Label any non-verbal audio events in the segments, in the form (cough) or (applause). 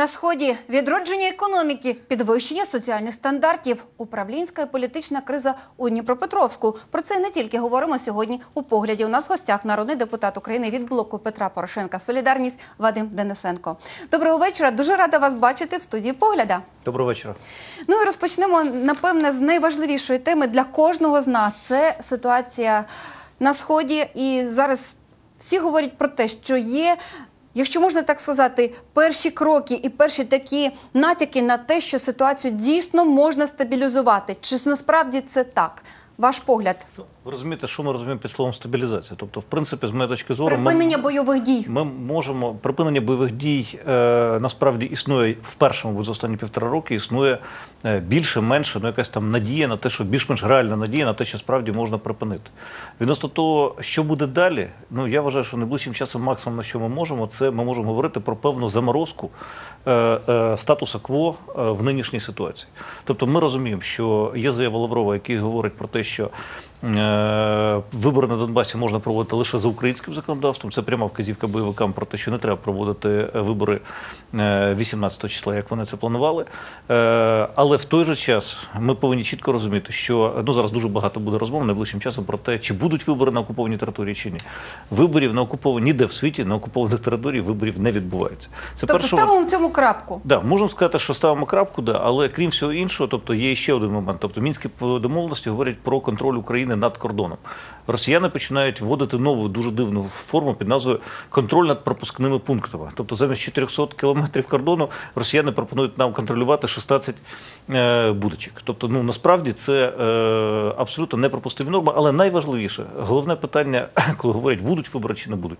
на сході відродження економіки, підвищення соціальних стандартів, управлінська і політична криза у Дніпропетровську. Про це не тільки говоримо сьогодні у погляді. У нас в гостях народний депутат України від блоку Петра Порошенка Солідарність Вадим Денисенко. Доброго вечора. Дуже рада вас бачити в студії погляда. Доброго вечора. Ну і розпочнемо напевне з найважливішої теми для кожного з нас. Це ситуація на сході. І зараз всі говорять про те, що є. Якщо можна так сказати, перші кроки і перші такі натяки на те, що ситуацію дійсно можна стабілізувати. Чи насправді це так? Ваш погляд, Ви розумієте, що ми розуміємо під словом стабілізація? Тобто, в принципі, з моєї точки зору, припинення ми, бойових дій. ми можемо припинення бойових дій е, насправді існує вперше, мабуть, за останні півтора роки. Існує е, більше, менше, ну якась там надія на те, що більш-менш реальна надія на те, що справді можна припинити. Відносно того, що буде далі, ну я вважаю, що найближчим часом максимум на що ми можемо, це ми можемо говорити про певну заморозку статуса кво е, в нинішній ситуації. Тобто, ми розуміємо, що є заява Лаврова, який говорить про те, що Е, Вибори на Донбасі можна проводити лише за українським законодавством. Це пряма вказівка бойовикам про те, що не треба проводити е, вибори е, 18 числа, як вони це планували. Е, Але в той же час ми повинні чітко розуміти, що ну зараз дуже багато буде розмов найближчим часом про те, чи будуть вибори на окупованій території чи ні. Виборів на окупованій ніде в світі на окупованих територіях виборів не відбувається. Це Тобто перше- ставимо в цьому крапку. Да, можемо сказати, що ставимо крапку, да, але крім всього іншого, тобто є ще один момент. Тобто мінські домовленості говорять про контроль України над кордоном. Росіяни починають вводити нову дуже дивну форму під назвою контроль над пропускними пунктами. Тобто замість 400 кілометрів кордону росіяни пропонують нам контролювати 16 е, будочок. Тобто, ну насправді це е, абсолютно непропустимі норми. Але найважливіше, головне питання, (clears throat) коли говорять, будуть вибори чи не будуть.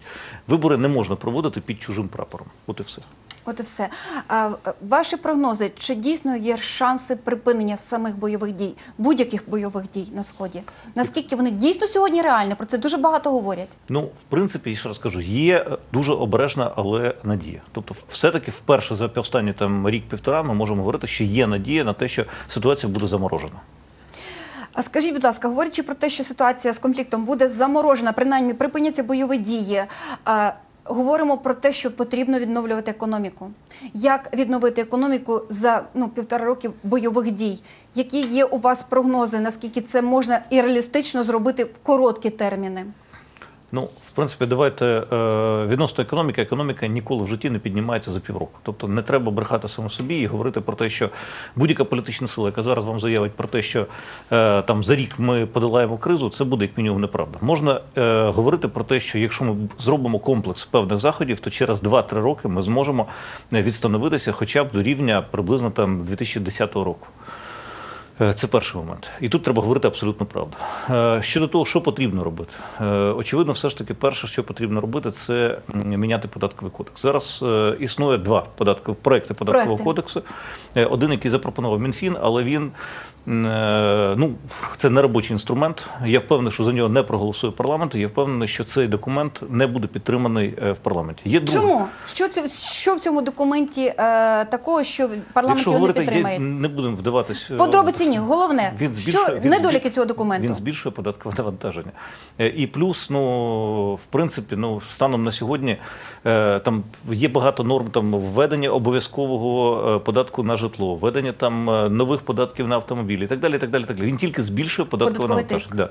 Вибори не можна проводити під чужим прапором. От і все. От і все. А е, ваші прогнози, чи дійсно є шанси припинення самих бойових дій, будь-яких бойових дій на сході? Наскільки вони дійсно сьогодні реальні? Про це дуже багато говорять. Ну, в принципі, я ще раз кажу, є дуже обережна, але надія. Тобто, все-таки вперше за останні там рік-півтора ми можемо говорити, що є надія на те, що ситуація буде заморожена. А скажіть, будь ласка, говорячи про те, що ситуація з конфліктом буде заморожена, принаймні припиняться бойові дії. Говоримо про те, що потрібно відновлювати економіку. Як відновити економіку за ну, півтора роки бойових дій? Які є у вас прогнози? Наскільки це можна і реалістично зробити в короткі терміни? Ну, в принципі, давайте е, відносно економіки. Економіка ніколи в житті не піднімається за півроку. Тобто не треба брехати самому собі і говорити про те, що будь-яка політична сила, яка зараз вам заявить про те, що е, там за рік ми подолаємо кризу, це буде як мінімум неправда. Можна е, говорити про те, що якщо ми зробимо комплекс певних заходів, то через 2-3 роки ми зможемо відстановитися хоча б до рівня приблизно там 2010 року. Е, Це перший момент. І тут треба говорити абсолютно правду. Е, Щодо того, що потрібно робити, Е, очевидно, все ж таки, перше, що потрібно робити, це міняти податковий кодекс. Зараз існує два податкові проекти податкового Проекти. кодексу. Один, який запропонував Мінфін, але він ну це не робочий інструмент. Я впевнений, що за нього не проголосує парламент. і Я впевнений, що цей документ не буде підтриманий е, в парламенті. Є. Чому? Що, це, що в цьому документі е, такого, що парламент Якщо його не підтримає? є, не будемо вдаватись. е, Подробиці ні. Головне, Він що він недоліки цього документу. Він збільшує податкове навантаження. Е, І плюс, ну в принципі, ну станом на сьогодні е, там є багато норм там введення обов'язкового е, податку на житло, введення там е, нових податків на автомобілі і так далі. І так далі, і так далі. Він тільки збільшує податкове навантаження. Да.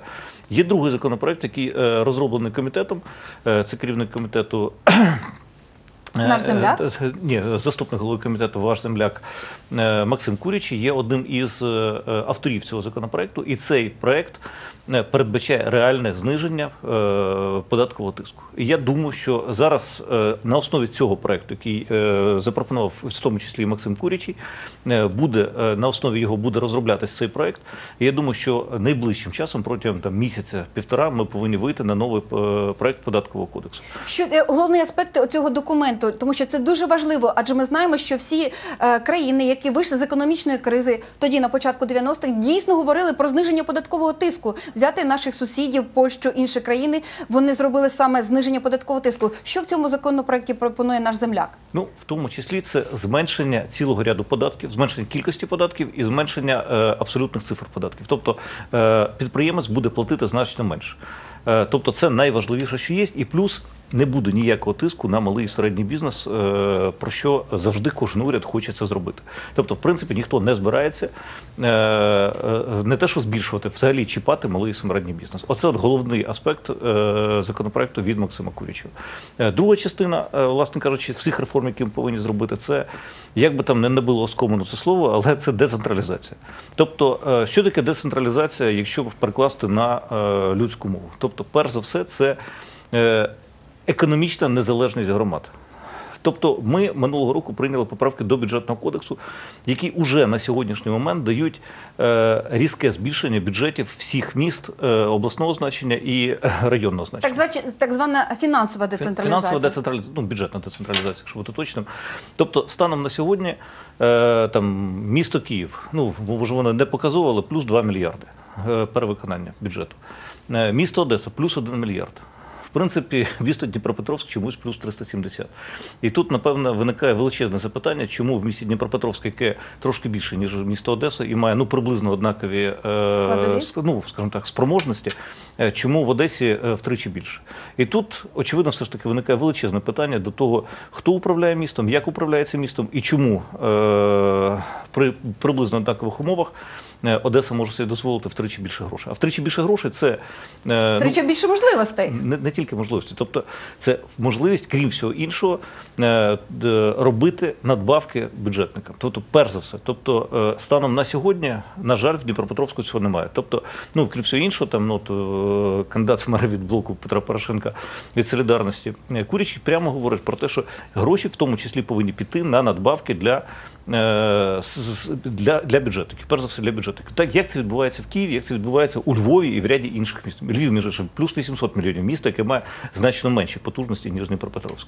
Є другий законопроект, який е, розроблений комітетом. Е, Це керівник комітету. Наш земляк? Е, е, Ні, заступник голови комітету, ваш земляк е, Максим Курячий є одним із е, авторів цього законопроекту, і цей проект е, передбачає реальне зниження е, податкового тиску. І я думаю, що зараз е, на основі цього проекту, який е, запропонував в тому числі Максим Курячий, е, буде е, на основі його буде розроблятися цей проект. Я думаю, що найближчим часом, протягом там місяця півтора, ми повинні вийти на новий е, проект податкового кодексу. Що е, головні аспекти цього документу, тому що це дуже важливо, адже ми знаємо, що всі е, країни, які вийшли з економічної кризи, тоді на початку 90-х, дійсно говорили про зниження податкового тиску. Взяти наших сусідів, Польщу, інші країни, вони зробили саме зниження податкового тиску. Що в цьому законопроекті пропонує наш земляк? Ну, в тому числі це зменшення цілого ряду податків, зменшення кількості податків і зменшення е, абсолютних цифр податків. Тобто е, підприємець буде платити значно менше. Е, тобто, це найважливіше, що є, і плюс не буде ніякого тиску на малий і середній бізнес, е, про що завжди кожен уряд хоче це зробити. Тобто, в принципі, ніхто не збирається е, е, не те, що збільшувати, взагалі чіпати малий і середній бізнес. Оце от головний аспект законопроекту від Максима Курячова. Е, Друга частина, власне кажучи, всіх реформ, які ми повинні зробити, це як би там не було оскомано це слово, але це децентралізація. Тобто, що таке децентралізація, якщо перекласти на людську мову? Тобто, перш за все, це економічна незалежність громад. Тобто, ми минулого року прийняли поправки до бюджетного кодексу, які вже на сьогоднішній момент дають е, різке збільшення бюджетів всіх міст е, обласного значення і е, районного значення. Так, звач- так звана фінансова децентралізація. Фінансова децентралізація, ну, бюджетна децентралізація, якщо бути точним. Тобто, станом на сьогодні там, місто Київ, ну, може, воно не показово, але плюс 2 мільярди перевиконання бюджету. Місто Одеса плюс 1 мільярд. В принципі, місто Дніпропетровськ чомусь плюс 370. І тут, напевно, виникає величезне запитання, чому в місті Дніпропетровськ, яке трошки більше, ніж місто Одеса, і має ну, приблизно однакові е, Складові? ну, скажімо так, спроможності, е, чому в Одесі е, втричі більше. І тут, очевидно, все ж таки виникає величезне питання до того, хто управляє містом, як управляється містом і чому е, при приблизно однакових умовах Одеса може собі дозволити втричі більше грошей. А втричі більше грошей це е, ну, більше можливостей. не, не тільки можливості, тобто це можливість, крім всього іншого, е, робити надбавки бюджетникам. Тобто, перш за все, тобто е, станом на сьогодні, на жаль, в Дніпропетровську цього немає. Тобто, ну крім всього іншого, там ну, е, кандидат в мери від блоку Петра Порошенка від солідарності е, Курячий прямо говорить про те, що гроші в тому числі повинні піти на надбавки для. Е, Для, для бюджетників, перш за все для бюджетників. Так як це відбувається в Києві, як це відбувається у Львові і в ряді інших міст. Львів, між іншим, плюс 800 мільйонів місто, яке має значно менші потужності, ніж Дніпропетровськ.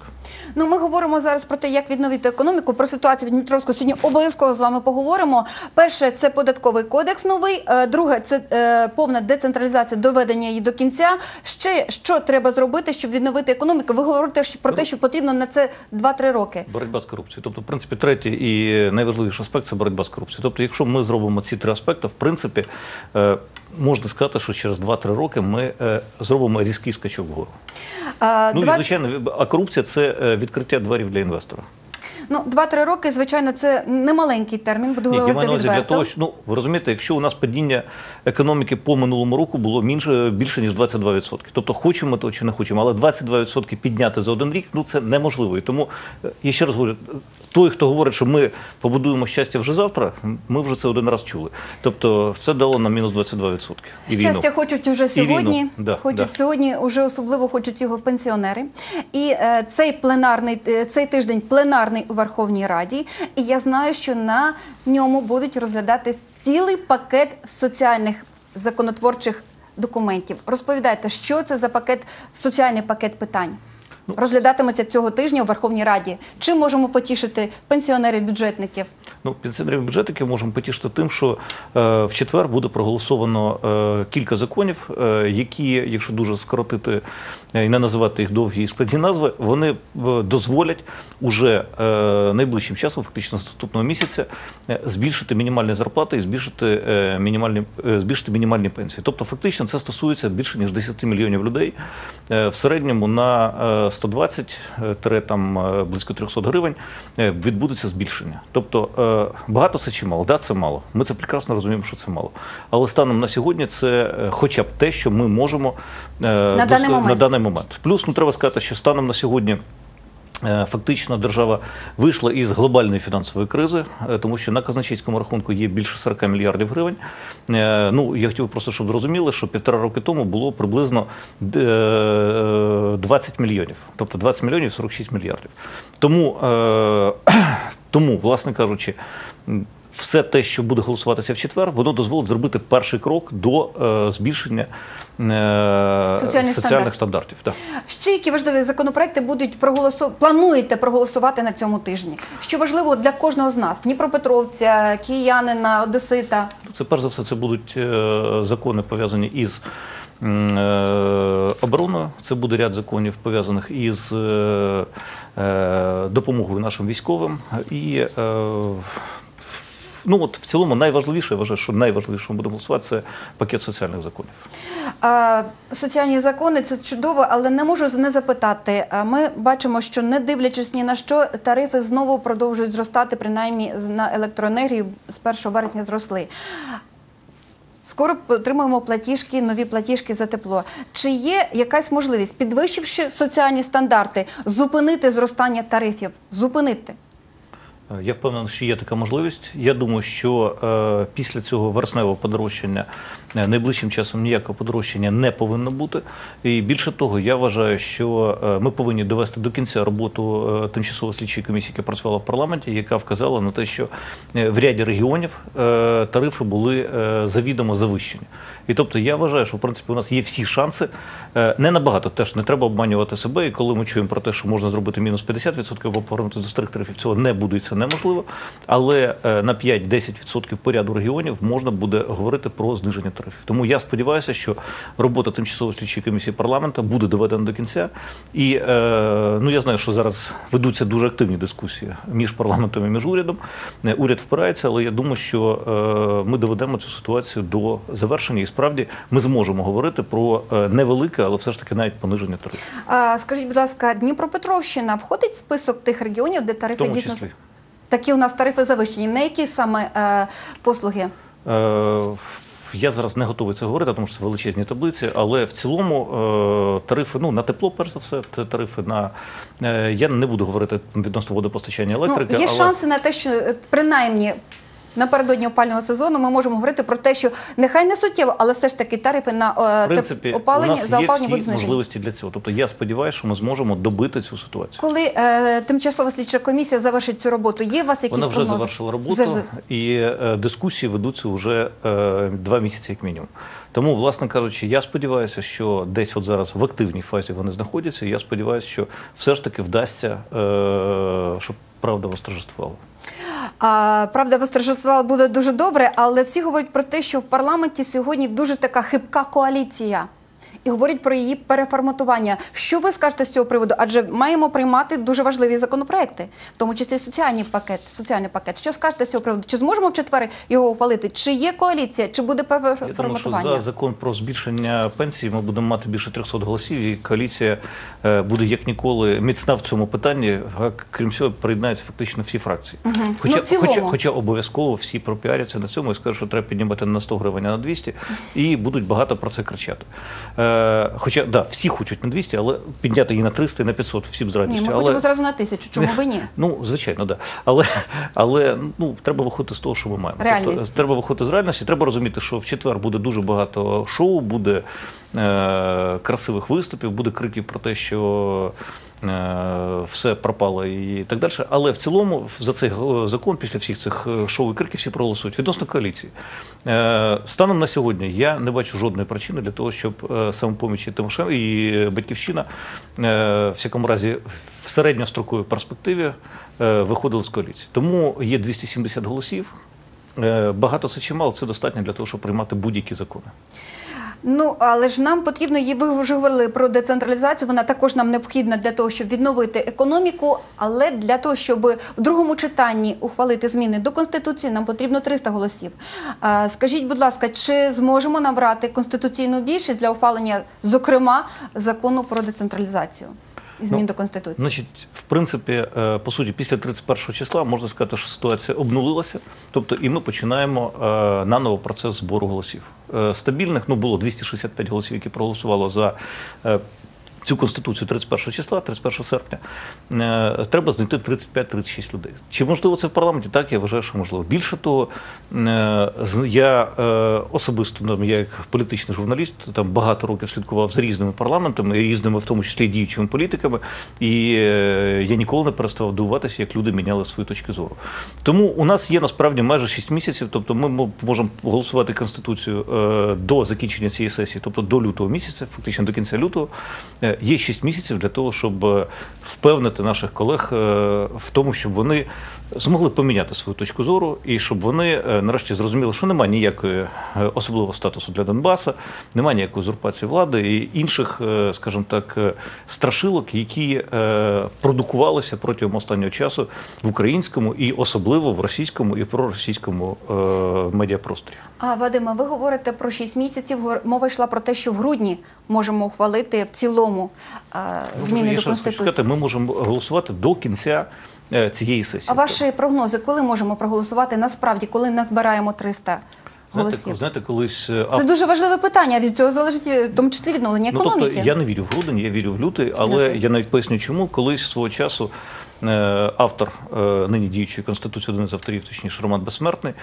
Ну, ми говоримо зараз про те, як відновити економіку. Про ситуацію в Дніпровську сьогодні обов'язково з вами поговоримо. Перше, це податковий кодекс новий. Е, Друге, це е, повна децентралізація, доведення її до кінця. Ще що треба зробити, щоб відновити економіку? Ви говорите про те, що потрібно на це 2-3 роки. Боротьба з корупцією. Тобто, в принципі, третій і найважливіший аспект це боротьба з корупцією. Тобто, якщо ми зробимо ці три аспекти, в принципі, е, можна сказати, що через 2-3 роки ми е, зробимо різкий скачок вгору. Е, Ну і звичайно, а корупція це е, відкриття дверів для інвестора. Ну, 2-3 роки, звичайно, це немаленький термін, буду Ні, говорити на для того, що ну ви розумієте, якщо у нас падіння економіки по минулому року було менше більше ніж 22%. Тобто хочемо то чи не хочемо, але 22% підняти за один рік ну це неможливо. І тому я ще раз говорю, той, хто говорить, що ми побудуємо щастя вже завтра, ми вже це один раз чули. Тобто це дало нам мінус 22%. І війну. Щастя хочуть уже сьогодні. Да, хочуть да. сьогодні, уже особливо хочуть його пенсіонери. І е, цей пленарний е, цей тиждень пленарний у Верховній Раді. І я знаю, що на ньому будуть розглядати цілий пакет соціальних законотворчих документів. Розповідайте, що це за пакет, соціальний пакет питань. Ну, Розглядатиметься цього тижня у Верховній Раді. Чим можемо потішити пенсіонерів, бюджетників? Ну, пенсіонерів бюджетників можемо потішити тим, що е, в четвер буде проголосовано е, кілька законів, е, які, якщо дуже скоротити е, і не називати їх довгі і складні назви, вони е, дозволять уже е, найближчим часом, фактично з наступного місяця, е, збільшити мінімальні зарплати і збільшити, е, мінімальні, е, збільшити мінімальні пенсії. Тобто, фактично, це стосується більше ніж 10 мільйонів людей. Е, в середньому на е, 120 е, тире, там е, близько 300 гривень е, відбудеться збільшення. Тобто багато це чи мало? Да, це мало. Ми це прекрасно розуміємо, що це мало. Але станом на сьогодні це хоча б те, що ми можемо На даний момент. на даний момент. Плюс ну треба сказати, що станом на сьогодні. Е, Фактично держава вийшла із глобальної фінансової кризи, е, тому що на казначейському рахунку є більше 40 мільярдів гривень. Е, Ну я хотів просто, щоб зрозуміли, що півтора роки тому було приблизно е, 20 мільйонів, тобто 20 мільйонів 46 мільярдів. Тому, тому власне кажучи, все те, що буде голосуватися в четвер, воно дозволить зробити перший крок до е, збільшення е, Соціальних стандартів. стандартів. Так. Ще які важливі законопроекти будуть проголосу... плануєте проголосувати на цьому тижні? Що важливо для кожного з нас: Дніпропетровця, киянина, Одесита. Це перш за все, це будуть е, закони пов'язані із е, обороною. Це буде ряд законів пов'язаних із е, е, допомогою нашим військовим і. Ну от в цілому найважливіше, я вважаю, що найважливіше ми будемо голосувати, це пакет соціальних законів. А, Соціальні закони це чудово, але не можу не запитати. Ми бачимо, що не дивлячись ні на що, тарифи знову продовжують зростати, принаймні на електроенергію з 1 вересня зросли. Скоро отримаємо платіжки, нові платіжки за тепло. Чи є якась можливість, підвищивши соціальні стандарти, зупинити зростання тарифів? Зупинити? Е, Я впевнений, що є така можливість. Я думаю, що е, після цього вересневого подорожчання е, найближчим часом ніякого подорожчання не повинно бути. І більше того, я вважаю, що е, ми повинні довести до кінця роботу е, тимчасової слідчої комісії, яка працювала в парламенті, яка вказала на те, що в ряді регіонів е, тарифи були е, завідомо завищені. І тобто я вважаю, що в принципі у нас є всі шанси. Е, Не набагато теж не треба обманювати себе. І коли ми чуємо про те, що можна зробити мінус 50% або повернутися до старих тарифів, цього не це неможливо. Але е, на 5-10% по ряду регіонів можна буде говорити про зниження тарифів. Тому я сподіваюся, що робота тимчасової слідчої комісії парламенту буде доведена до кінця. І е, ну я знаю, що зараз ведуться дуже активні дискусії між парламентом і між урядом. Е, Уряд впирається, але я думаю, що ми доведемо цю ситуацію до завершення, і справді ми зможемо говорити про невелике, але все ж таки навіть пониження тарифів. Скажіть, будь ласка, Дніпропетровщина входить в список тих регіонів, де В тарифи тому дійсно числі. Такі у нас тарифи завищені. На які саме е, послуги? Е, Я зараз не готовий це говорити, тому що це величезні таблиці, але в цілому е, тарифи ну, на тепло, перш за все, це тарифи на. е, Я не буду говорити відносно водопостачання електрики. ну, є але... шанси на те, що е, принаймні. Напередодні опального сезону ми можемо говорити про те, що нехай не суттєво, але все ж таки тарифи на е, В принципі, опалення у нас за є опалення будуть всі знижені. можливості для цього. Тобто я сподіваюся, що ми зможемо добити цю ситуацію. Коли е, тимчасова слідча комісія завершить цю роботу, є у вас якісь Вона вже прогнози? завершила роботу, Завжди. і е, дискусії ведуться вже е, два місяці, як мінімум. Тому, власне кажучи, я сподіваюся, що десь от зараз в активній фазі вони знаходяться. І я сподіваюся, що все ж таки вдасться, е, щоб правда восторжествувала. Правда, восторжествувала буде дуже добре, але всі говорять про те, що в парламенті сьогодні дуже така хибка коаліція. І говорять про її переформатування. Що ви скажете з цього приводу? Адже маємо приймати дуже важливі законопроекти, в тому числі соціальний пакет. Соціальний пакет. Що скажете з цього приводу? Чи зможемо в четвер його ухвалити? Чи є коаліція? Чи буде Я думаю, що за закон про збільшення пенсії ми будемо мати більше 300 голосів, і коаліція е, буде як ніколи міцна в цьому питанні. Крім всього, приєднаються фактично всі фракції. Хоча, Ну, хоча, хоча обов'язково всі пропіаряться на цьому і скажуть, що треба піднімати на 100 гривень, а на 200, і будуть багато про це кричати. Е, хоча, да, всі хочуть на 200, але підняти її на 300 і на 500 всім з радістю. Ні, ми але... хочемо зразу на тисячу. Чому ви ні? Ну, звичайно, да. Але, але ну, треба виходити з того, що ми маємо. Тобто, треба виходити з реальності. Треба розуміти, що в четвер буде дуже багато шоу, буде красивих виступів, буде криків про те, що е, все пропало і так далі. Але в цілому за цей е, закон після всіх цих е, шоу і криків всі проголосують відносно коаліції. Е, станом на сьогодні я не бачу жодної причини для того, щоб е, самопоміч і Тимошенко і Батьківщина е, в всякому разі в середньостроковій перспективі е, виходили з коаліції. Тому є 270 голосів. Е, Багато це чи мало, це достатньо для того, щоб приймати будь-які закони. Ну але ж нам потрібно її. Ви вже говорили про децентралізацію. Вона також нам необхідна для того, щоб відновити економіку. Але для того, щоб в другому читанні ухвалити зміни до конституції, нам потрібно 300 голосів. Скажіть, будь ласка, чи зможемо набрати конституційну більшість для ухвалення, зокрема, закону про децентралізацію змін Ну, до конституції? Значить, в принципі, е, по суті, після 31 числа можна сказати, що ситуація обнулилася. Тобто, і ми починаємо е, наново процес збору голосів. Е, Стабільних ну було 265 голосів, які проголосувало за. Цю конституцію 31 числа, 31 серпня, е, треба знайти 35-36 людей. Чи можливо це в парламенті? Так, я вважаю, що можливо. Більше того, е, з- я е, особисто, ну, я як політичний журналіст, там багато років слідкував за різними парламентами, різними, в тому числі діючими політиками, і я ніколи не переставав дивуватися, як люди міняли свої точки зору. Тому у нас є насправді майже 6 місяців, тобто ми можемо голосувати конституцію до закінчення цієї сесії, тобто до лютого місяця, фактично до кінця лютого. Є 6 місяців для того, щоб е, впевнити наших колег е, в тому, щоб вони змогли поміняти свою точку зору, і щоб вони е, нарешті зрозуміли, що немає ніякої е, особливого статусу для Донбаса, немає ніякої узурпації влади і інших, е, скажімо так, страшилок, які продукувалися протягом останнього часу в українському і особливо в російському і проросійському медіапросторі. А Вадиме, ви говорите про 6 місяців. Мова йшла про те, що в грудні можемо ухвалити в цілому е, зміни до конституції. сказати, ми можемо голосувати до кінця цієї сесії. А ваші прогнози, коли можемо проголосувати насправді, коли назбираємо 300 голосів? Знаєте, знаєте, колись е, Це дуже важливе питання. Від цього залежить е, в тому числі відновлення Ну, економіки. тобто, я не вірю в грудень, я вірю в лютий, але Лютий. я навіть поясню, чому колись свого часу е, автор е, нині діючої конституції, один з авторів, точніше Роман Безсмертний,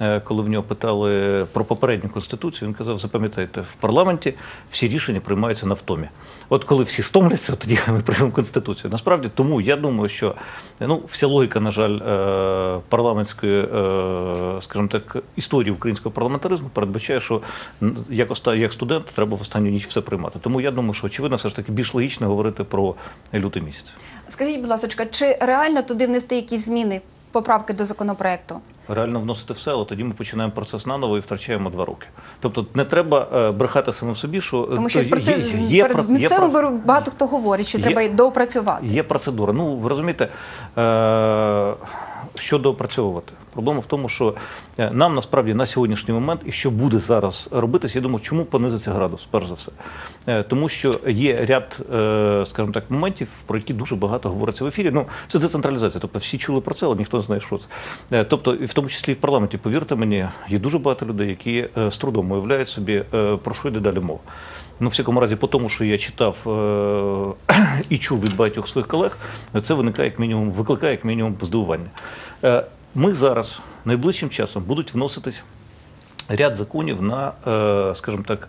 е, коли в нього питали про попередню конституцію, він казав: запам'ятайте, в парламенті всі рішення приймаються на втомі. От коли всі стомляться, тоді (laughs) ми приймемо конституцію. Насправді, тому я думаю, що ну вся логіка, на жаль, е, парламентської, е, скажімо так, історії українського парламентаризму передбачає, що як оста- як студент треба в останню ніч все приймати. Тому я думаю, що очевидно, все ж таки більш логічно говорити про лютий місяць. Скажіть, будь ласка, чи реально туди внести якісь зміни, поправки до законопроекту? Реально вносити все, але тоді ми починаємо процес наново і втрачаємо два роки. Тобто не треба е, брехати самим собі, що Тому що е, про це є- є перед місцевим є багато хто говорить, що Є- треба доопрацювати. Є процедура. Ну, ви розумієте, е- що доопрацьовувати? Проблема в тому, що е, нам насправді на сьогоднішній момент, і що буде зараз робитися, я думаю, чому понизиться градус, перш за все. Е, Тому що є ряд, е, скажімо так, моментів, про які дуже багато говориться в ефірі. Ну, це децентралізація. Тобто всі чули про це, але ніхто не знає, що це. Тобто, і в тому числі і в парламенті, повірте мені, є дуже багато людей, які з трудом уявляють собі, про що йде далі мова. Ну, в всякому разі, по тому, що я читав е- і чув від багатьох своїх колег, це виникає як мінімум, викликає як мінімум здивування. Е- ми зараз найближчим часом будуть вноситись ряд законів на, е- скажімо так.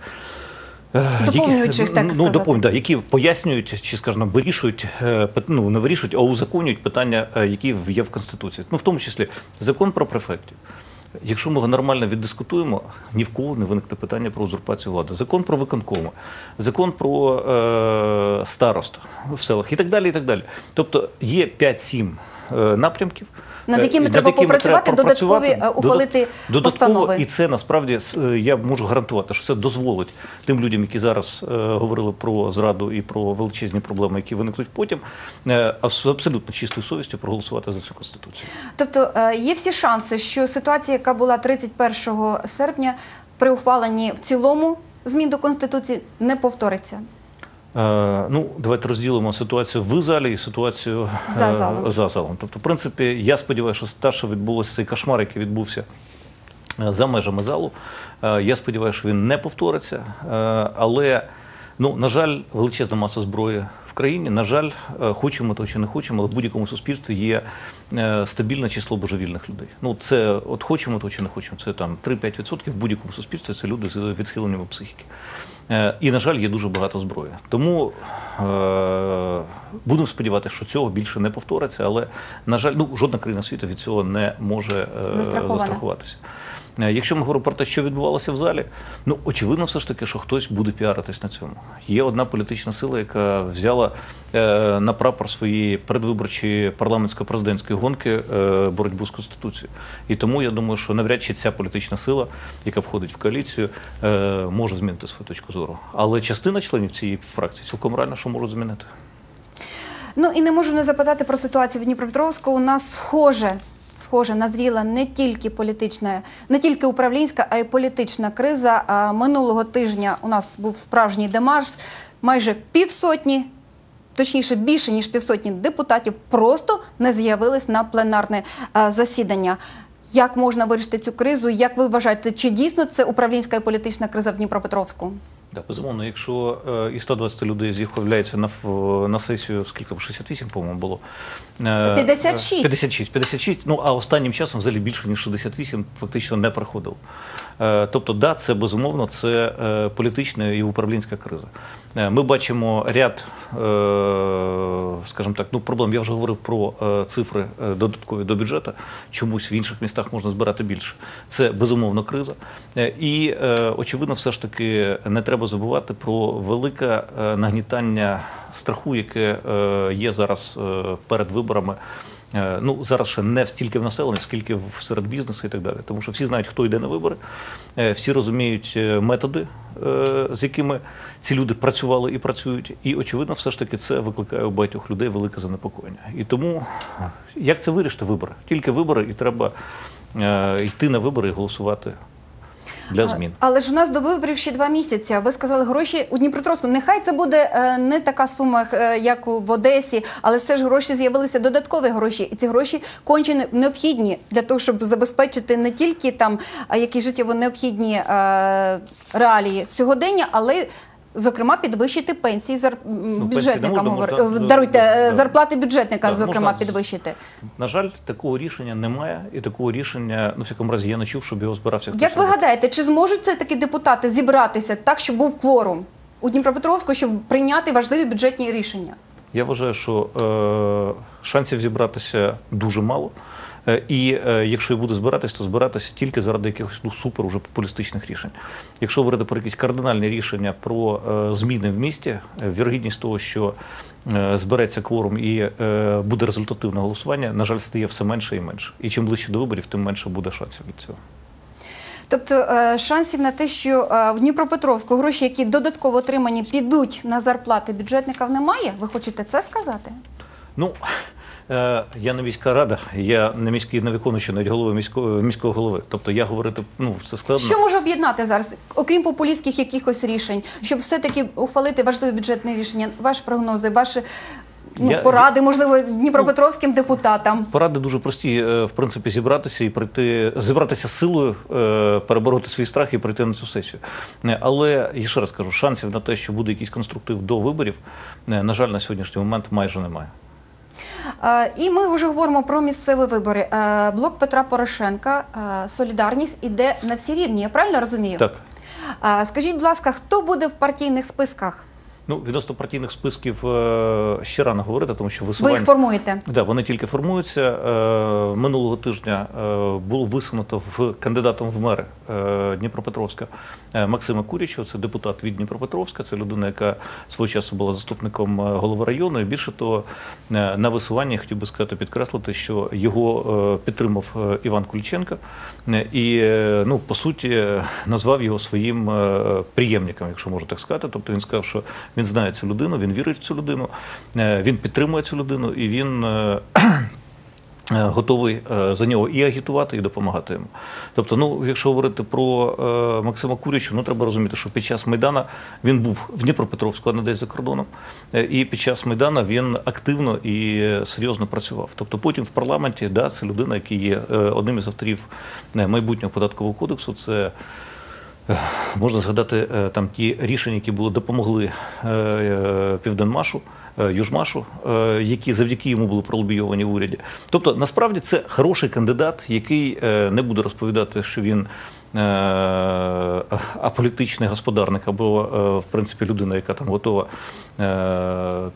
е, Доповнюючих, які, так ну, сказати. доповню, да, які пояснюють чи, скажімо, вирішують, е, ну, не вирішують, а узаконюють питання, е, які є в Конституції. Ну, в тому числі закон про префектів. Якщо ми нормально віддискутуємо, ні в кого не виникне питання про узурпацію влади. Закон про виконкоми, закон про е, старост в селах і так далі. і так далі. Тобто є 5-7 е, напрямків. Над е, якими треба попрацювати, додаткові, е, ухвалити додатково, постанови. І це насправді е, я можу гарантувати, що це дозволить тим людям, які зараз е, говорили про зраду і про величезні проблеми, які виникнуть потім, е, абсолютно чистою совістю проголосувати за цю конституцію. Тобто е, є всі шанси, що ситуація, яка була 31 серпня, при ухваленні в цілому змін до конституції, не повториться. Е, ну, давайте розділимо ситуацію в залі і ситуацію е, За залом. за залом. Тобто, в принципі, я сподіваюся, що те, що відбулося, цей кошмар, який відбувся е, за межами залу, я сподіваюся, що він не повториться. Але, ну, на жаль, величезна маса зброї в країні. На жаль, хочемо то чи не хочемо, але в будь-якому суспільстві є стабільне число божевільних людей. Ну, це от хочемо то чи не хочемо. Це там 3-5% в будь-якому суспільстві це люди з відхиленнями психіки. Е, І, на жаль, є дуже багато зброї. Тому е, будемо сподіватися, що цього більше не повториться, але, на жаль, ну, жодна країна світу від цього не може е, застрахуватися. Е, Якщо ми говоримо про те, що відбувалося в залі, ну очевидно, все ж таки, що хтось буде піаритись на цьому. Є одна політична сила, яка взяла е, на прапор своєї передвиборчої парламентсько-президентської гонки е, боротьбу з конституцією. І тому я думаю, що навряд чи ця політична сила, яка входить в коаліцію, може змінити свою точку зору. Але частина членів цієї фракції цілком реально, що можуть змінити. Ну і не можу не запитати про ситуацію в Дніпропетровську. У нас схоже. Схоже, назріла не тільки політична, не тільки управлінська, а й політична криза. Минулого тижня у нас був справжній демарш. Майже півсотні, точніше більше ніж півсотні депутатів просто не з'явились на пленарне е, засідання. Як можна вирішити цю кризу? Як ви вважаєте, чи дійсно це управлінська і політична криза в Дніпропетровську? Да, безумовно, якщо е, і 120 людей з'являється на, на сесію, скільки 68, по-моєму, було. Е, 56. 56, 56, ну а останнім часом взагалі більше, ніж 68 фактично не приходило. Е, тобто, да, це безумовно, це е, політична і управлінська криза. Е, Ми бачимо ряд, скажімо так, ну проблем. Я вже говорив про цифри додаткові до бюджету. Чомусь в інших містах можна збирати більше. Це безумовно криза. І очевидно, все ж таки не треба забувати про велике нагнітання страху, яке є зараз перед виборами. Е, Ну, зараз ще не стільки в населенні, скільки в- серед бізнесу і так далі. Тому що всі знають, хто йде на вибори, е, всі розуміють е, методи, з якими ці люди працювали і працюють. І, очевидно, все ж таки це викликає у багатьох людей велике занепокоєння. І тому як це вирішити вибори? Тільки вибори, і треба йти на вибори і голосувати для змін. Але ж у нас до виборів ще два місяці. Ви сказали гроші у Дніпропетровську. Нехай це буде е, не така сума, е, як в Одесі, але все ж гроші з'явилися додаткові гроші, і ці гроші конче необхідні для того, щоб забезпечити не тільки там які життєво необхідні е, реалії сьогодення, але Зокрема, підвищити пенсії зар... не бюджетникам можна, говорю- можна, даруйте е, да. зарплати бюджетникам, Так, зокрема, можна підвищити. На жаль, такого рішення немає, і такого рішення, ну, в якому разі я не чув, щоб його збирався. Як ви гадаєте, чи зможуть це таки депутати зібратися так, щоб був кворум у Дніпропетровську, щоб прийняти важливі бюджетні рішення? Я вважаю, що е, шансів зібратися дуже мало. Е, І е, якщо і буде збиратися, то збиратися тільки заради якихось ну, супер уже популістичних рішень. Якщо говорити про якісь кардинальні рішення про е, зміни в місті, вірогідність того, що збереться кворум і буде результативне голосування, на жаль, стає все менше і менше. І чим ближче до виборів, тим менше буде шансів від цього. Тобто шансів на те, що в Дніпропетровську гроші, які додатково отримані, підуть на зарплати бюджетників, немає? Ви хочете це сказати? Ну, я не міська рада, я не міський, не виконуючий навіть голови міського, міського голови. Тобто я говорити, ну, це складно. Що може об'єднати зараз, окрім популістських якихось рішень, щоб все-таки ухвалити важливі бюджетні рішення? Ваші прогнози, ваші ну, Я- поради, можливо, дніпропетровським депутатам? Поради дуже прості, е, в принципі, зібратися і прийти, зібратися силою, е, перебороти свій страх і прийти на цю сесію. Е, Але я ще раз кажу, шансів на те, що буде якийсь конструктив до виборів, е, на жаль, на сьогоднішній момент майже немає. Е, І ми вже говоримо про місцеві вибори. Е, Блок Петра Порошенка, е, солідарність іде на всі рівні. Я правильно розумію? Так. Скажіть, будь ласка, хто буде в партійних списках? Ну, відносно партійних списків е, ще рано говорити, тому що Ви їх формуєте? Да, вони тільки формуються. Е, Минулого тижня е, було висунуто в кандидатом в мери Дніпропетровська Максима Курічева. Це депутат від Дніпропетровська. Це людина, яка свого часу була заступником голови району. І більше того, на висуванні я хотів би сказати, підкреслити, що його підтримав Іван Куліченко Е, і, ну, по суті, назвав його своїм приємником, якщо можна так сказати. Тобто він сказав, що він знає цю людину, він вірить в цю людину, е, він підтримує цю людину і він. е, (clears throat) е, Готовий за нього і агітувати, і допомагати йому. Тобто, ну, якщо говорити про Максима Куряча, ну треба розуміти, що під час Майдана він був в Дніпропетровську, а не десь за кордоном. І під час Майдана він активно і серйозно працював. Тобто потім в парламенті, да, це людина, який є одним із авторів майбутнього податкового кодексу. Це Можна згадати е, там ті рішення, які були допомогли е, е, Південмашу, Южмашу, які завдяки йому були пролобійовані в уряді. Тобто, насправді це хороший кандидат, який не буде розповідати, що він аполітичний господарник або, е, в принципі, людина, яка там готова е,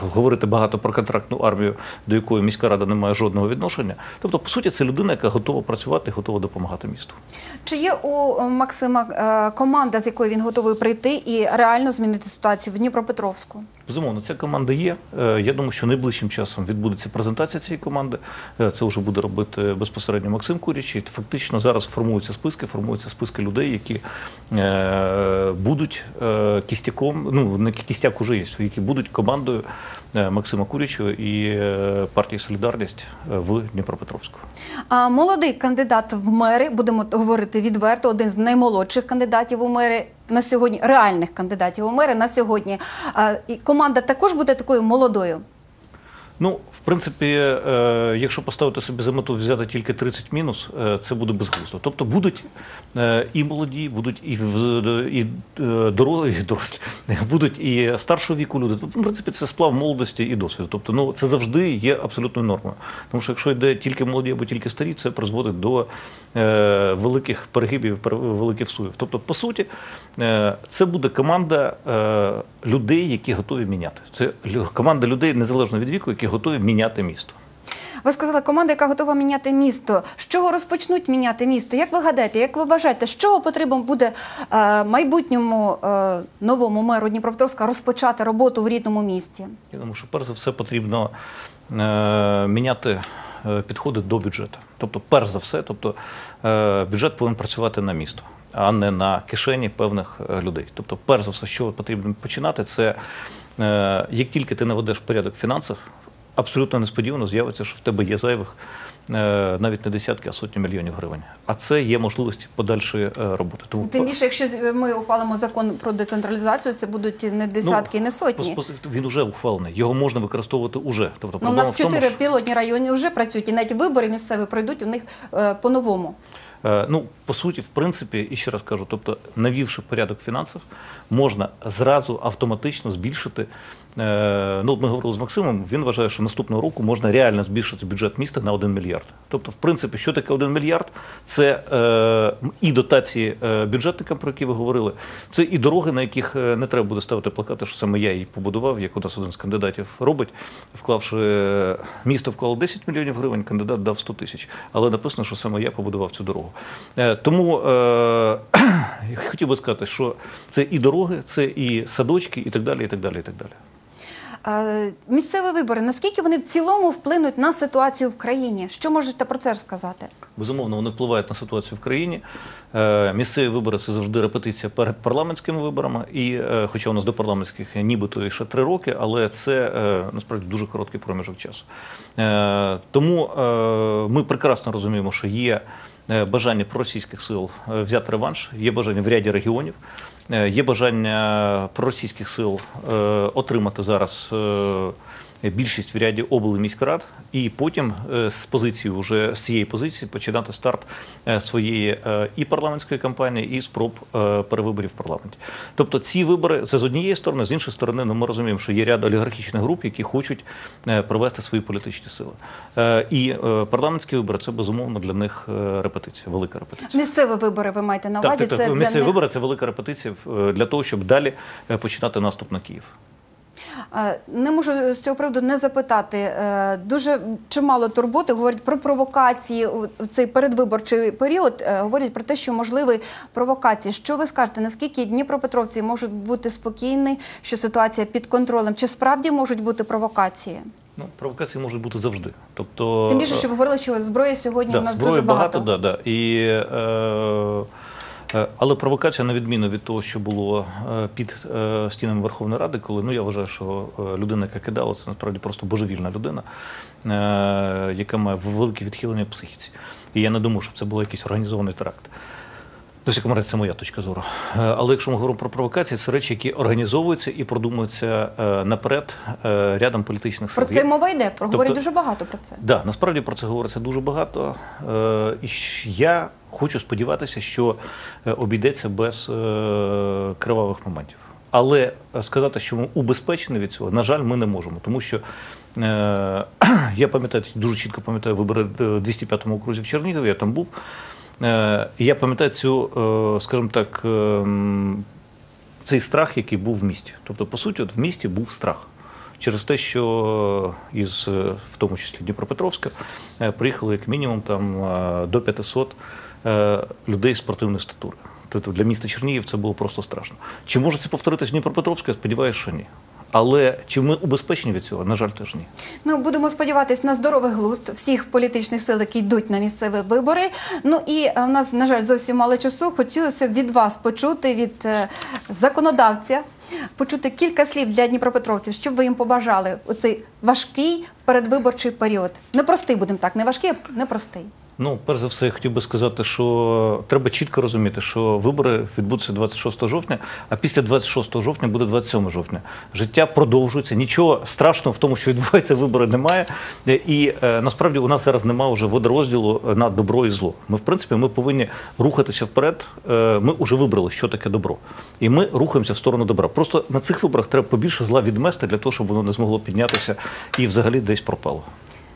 говорити багато про контрактну армію, до якої міська рада не має жодного відношення. Тобто, по суті, це людина, яка готова працювати, готова допомагати місту. Чи є у Максима е, команда, з якою він готовий прийти і реально змінити ситуацію в Дніпропетровську? Безумовно, ця команда є. Е, Я думаю, що найближчим часом відбудеться презентація цієї команди. Е, Це вже буде робити безпосередньо Максим Куріч. Фактично зараз формуються списки, формуються списки людей, які е, будуть е, кістяком. Ну не кістяк уже є, які будуть командою е, Максима Куріча і е, партії Солідарність в Дніпропетровську. А молодий кандидат в мери, будемо говорити відверто, один з наймолодших кандидатів у мери на сьогодні, реальних кандидатів у мери на сьогодні. І команда також буде такою молодою. Ну, в принципі, е, якщо поставити собі за мету взяти тільки 30 мінус, е, це буде безглуздо. Тобто будуть е, і молоді, будуть і, і дорослі, (laughs) будуть і старшого віку люди. Тобто, в принципі, це сплав молодості і досвіду. Тобто, ну це завжди є абсолютною нормою. Тому що якщо йде тільки молоді або тільки старі, це призводить до великих перегибів, пер- великих всуїв. Тобто, по суті, це буде команда людей, які готові міняти. Це команда людей незалежно від віку, які готові міняти місто. Ви сказали, команда, яка готова міняти місто. З чого розпочнуть міняти місто? Як ви гадаєте, як ви вважаєте, з чого потрібно буде е, майбутньому е, новому меру Дніпропетровська розпочати роботу в рідному місті? Я думаю, що перш за все потрібно е, міняти е, підходи до бюджету. Тобто, перш за все, тобто, е, бюджет повинен працювати на місто, а не на кишені певних е, людей. Тобто, перш за все, що потрібно починати, це е, як тільки ти наведеш порядок в фінансах, абсолютно несподівано з'явиться, що в тебе є зайвих. е, Навіть не десятки, а сотні мільйонів гривень. А це є можливості подальшої е, роботи. Тому Тим більше, якщо ми ухвалимо закон про децентралізацію, це будуть не десятки, Ну, не сотні. Він вже ухвалений. Його можна використовувати уже. Тобто, Ну, у нас чотири що- пілотні райони вже працюють, і навіть вибори місцеві пройдуть у них е, по-новому. Ну, по суті, в принципі, і ще раз кажу, тобто, навівши порядок в фінансах, можна зразу автоматично збільшити. Е, Ну, ми говорили з Максимом, він вважає, що наступного року можна реально збільшити бюджет міста на 1 мільярд. Тобто, в принципі, що таке 1 мільярд? Це е, і дотації е, бюджетникам, про які ви говорили, це і дороги, на яких е, не треба буде ставити плакати, що саме я її побудував, як у нас один з кандидатів робить, вклавши місто вклало 10 мільйонів гривень, кандидат дав 100 тисяч. Але написано, що саме я побудував цю дорогу. Е, Тому е, (clears throat) хотів би сказати, що це і дороги, це і садочки, і так далі, і так далі, і так далі. Місцеві вибори, наскільки вони в цілому вплинуть на ситуацію в країні? Що можете про це розказати? Безумовно, вони впливають на ситуацію в країні. Е, Місцеві вибори це завжди репетиція перед парламентськими виборами. І, е, хоча у нас до парламентських нібито ще три роки, але це е, насправді дуже короткий проміжок часу. Тому ми прекрасно розуміємо, що є бажання проросійських сил е, взяти реванш, є бажання в ряді регіонів. Е, Є бажання проросійських сил е, отримати зараз е, більшість в ряді обл. і міськрад, і потім е, з позиції вже з цієї позиції починати старт е, своєї е, і парламентської кампанії, і спроб перевиборів в парламенті. Тобто ці вибори це з однієї сторони, з іншої сторони, ну ми розуміємо, що є ряд олігархічних груп, які хочуть провести свої політичні сили. І парламентські вибори це безумовно для них репетиція, велика репетиція. Місцеві вибори ви маєте на увазі? так, так. це для Місцеві них вибори це велика репетиція для того, щоб далі починати наступ на Київ. Е, Не можу з цього приводу не запитати. Е, Дуже чимало турботи говорять про провокації в цей передвиборчий період. е, Говорять про те, що можливі провокації. Що ви скажете? Наскільки дніпропетровці можуть бути спокійні, що ситуація під контролем? Чи справді можуть бути провокації? Ну, провокації можуть бути завжди. Тобто, Тим більше, що ви говорили, що зброї сьогодні да, у нас зброї дуже багато. да, да. І, е, але провокація, на відміну від того, що було е, під е, стінами Верховної Ради, коли ну я вважаю, що е, людина, яка кидала, це насправді просто божевільна людина, е, яка має велике відхилення в психіці. І я не думаю, щоб це був якийсь організований теракт. До всякому разі, це моя точка зору. Е, Але якщо ми говоримо про провокації, це речі, які організовуються і продумуються е, наперед е, рядом політичних сил. Про це мова йде. Про Тобто- дуже багато про це. Да, насправді про це говориться дуже багато. Е, І я хочу сподіватися, що е, обійдеться без е, кривавих моментів. Але е, сказати, що ми убезпечені від цього, на жаль, ми не можемо, тому що. (clears throat) Я пам'ятаю, дуже чітко пам'ятаю вибори 205-му окрузі в Чернігові, я там був. Я пам'ятаю цю, скажімо так, цей страх, який був в місті. Тобто, по суті, от в місті був страх. Через те, що із, в тому числі Дніпропетровська, приїхало як мінімум там до 500 е, людей спортивної статури. Тобто для міста Чернігів це було просто страшно. Чи може це повторитися в Дніпропетровську? Я сподіваюся, що ні. Але чи ми убезпечені від цього? На жаль, теж ні. Ну, будемо сподіватися на здоровий глузд всіх політичних сил, які йдуть на місцеві вибори. Ну і е, в нас, на жаль, зовсім мало часу. Хотілося б від вас почути, від е, законодавця, почути кілька слів для дніпропетровців, що б ви їм побажали у цей важкий передвиборчий період. Непростий, будемо так, не важкий, а непростий. Ну, перш за все, я хотів би сказати, що треба чітко розуміти, що вибори відбудуться 26 жовтня, а після 26 жовтня буде 27 жовтня. Життя продовжується. Нічого страшного в тому, що відбуваються вибори, немає. І е, насправді у нас зараз немає вже водорозділу на добро і зло. Ми, в принципі, ми повинні рухатися вперед. Е, Ми вже вибрали, що таке добро, і ми рухаємося в сторону добра. Просто на цих виборах треба побільше зла відмести для того, щоб воно не змогло піднятися і взагалі десь пропало.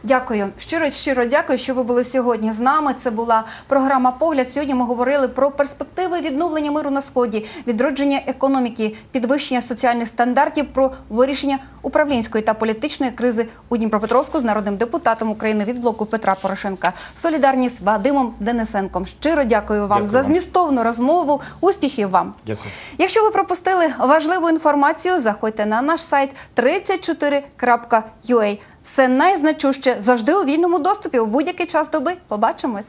Дякую. Щиро щиро дякую, що ви були сьогодні з нами. Це була програма Погляд. Сьогодні ми говорили про перспективи відновлення миру на сході, відродження економіки, підвищення соціальних стандартів, про вирішення управлінської та політичної кризи у Дніпропетровську з народним депутатом України від блоку Петра Порошенка. Солідарність Вадимом Денисенком. Щиро дякую вам Дякую за змістовну розмову. Успіхів вам! Дякую. Якщо ви пропустили важливу інформацію, заходьте на наш сайт 34.ua. Все найзначуще завжди у вільному доступі у будь-який час доби. Побачимось.